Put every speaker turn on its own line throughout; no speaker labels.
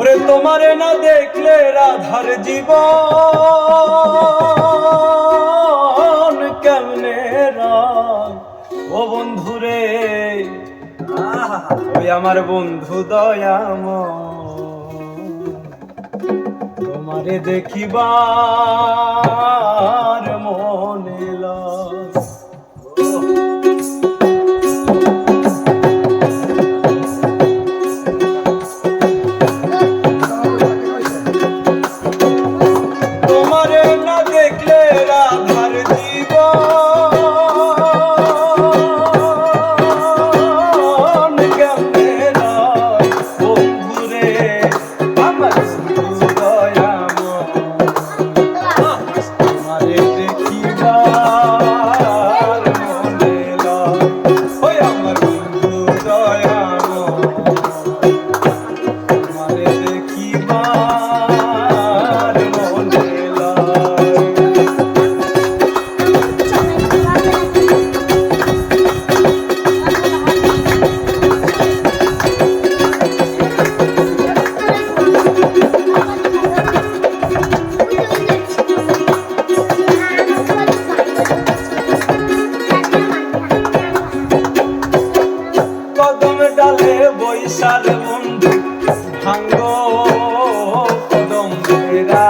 ওরে তোমারে না দেখলে রাধার জীবন কেমনে ও বন্ধুরে, ওই আমার বন্ধু দয়াম। তোমারে দেখিবা বৈশাল বন্ধু ভাঙ্গ কদম ফেরা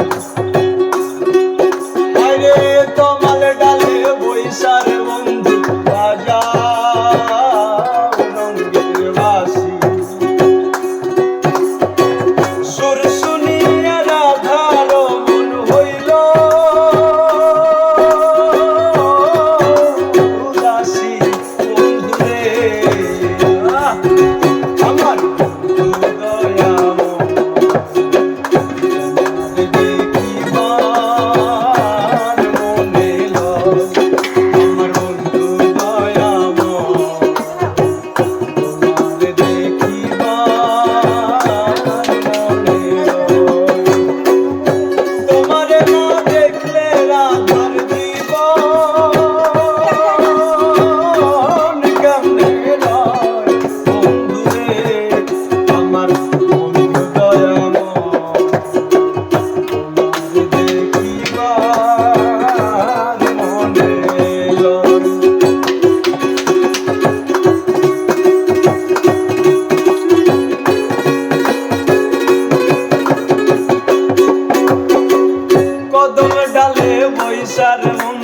Música কদম ডালে বৈশার মন